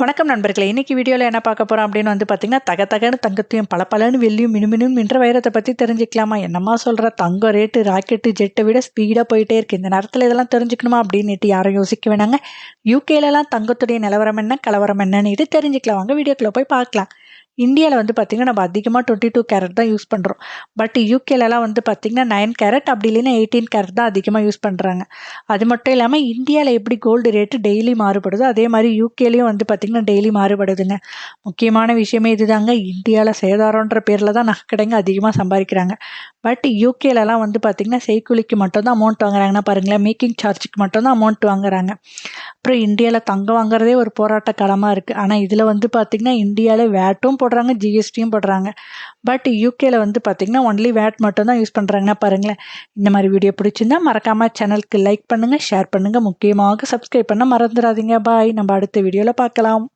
வணக்கம் நண்பர்களே. இன்னைக்கு வீடியோவில் என்ன பார்க்க போகிறோம் அப்படின்னு வந்து பார்த்தீங்கன்னா தக தகன்னு தங்கத்தையும் பல பலன்னு வெள்ளியும் மினுமினும் மின்ற வைரத்தை பற்றி தெரிஞ்சுக்கலாமா? என்னம்மா சொல்கிற தங்கம் ரேட்டு ராக்கெட்டு ஜெட்டை விட ஸ்பீடாக போயிட்டே இருக்குது இந்த நேரத்தில் இதெல்லாம் தெரிஞ்சுக்கணுமா அப்படின்னுட்டு யாரும் யோசிக்க வேணாங்க. யூகேலலாம் தங்கத்துடைய நிலவரம் என்ன கலவரம் என்னன்னு இது தெரிஞ்சுக்கலாம். வாங்க வீடியோக்குள்ளே போய் பார்க்கலாம். இந்தியாவில் வந்து பார்த்திங்கன்னா நம்ம அதிகமாக டுவெண்ட்டி டூ கேரட் தான் யூஸ் பண்ணுறோம் பட் யூகேலலாம் வந்து பார்த்திங்கன்னா நைன் கேரட் அப்படி இல்லைன்னா எயிட்டீன் கேரட் தான் அதிகமாக யூஸ் பண்ணுறாங்க அது மட்டும் இல்லாமல் இந்தியாவில் எப்படி கோல்டு ரேட்டு டெய்லி மாறுபடுதோ அதே மாதிரி யூகேலையும் வந்து பார்த்திங்கன்னா டெய்லி மாறுபடுதுங்க. முக்கியமான விஷயமே இதுதாங்க. இந்தியாவில் சேதாரன்ற பேரில் தான் நகைக்கடைங்க அதிகமாக சம்பாதிக்கிறாங்க. பட் யூகேலலாம் வந்து பார்த்திங்கன்னா செய்கூலிக்கு மட்டும் தான் அமௌண்ட் வாங்குறாங்கன்னா பாருங்களேன் மேக்கிங் சார்ஜுக்கு மட்டும் தான் அமௌண்ட் வாங்குறாங்க. அப்புறம் இந்தியாவில் தங்கம் வாங்குறதே ஒரு போராட்ட களமாக இருக்குது ஆனால் இதில் வந்து பார்த்திங்கன்னா இந்தியாவில் வேட்டும் போடுறாங்க ஜிஎஸ்டியும் போடுறாங்க. பட் யூகேல வந்து பார்த்திங்கன்னா ஒன்லி வேட் மட்டும் தான் யூஸ் பண்ணுறாங்கன்னா பாருங்களேன். இந்த மாதிரி வீடியோ பிடிச்சிருந்தா மறக்காமல் சேனலுக்கு லைக் பண்ணுங்கள் ஷேர் பண்ணுங்கள் முக்கியமாக சப்ஸ்கிரைப் பண்ண மறந்துடாதீங்க. பாய் நம்ம அடுத்த வீடியோவில் பார்க்கலாம்.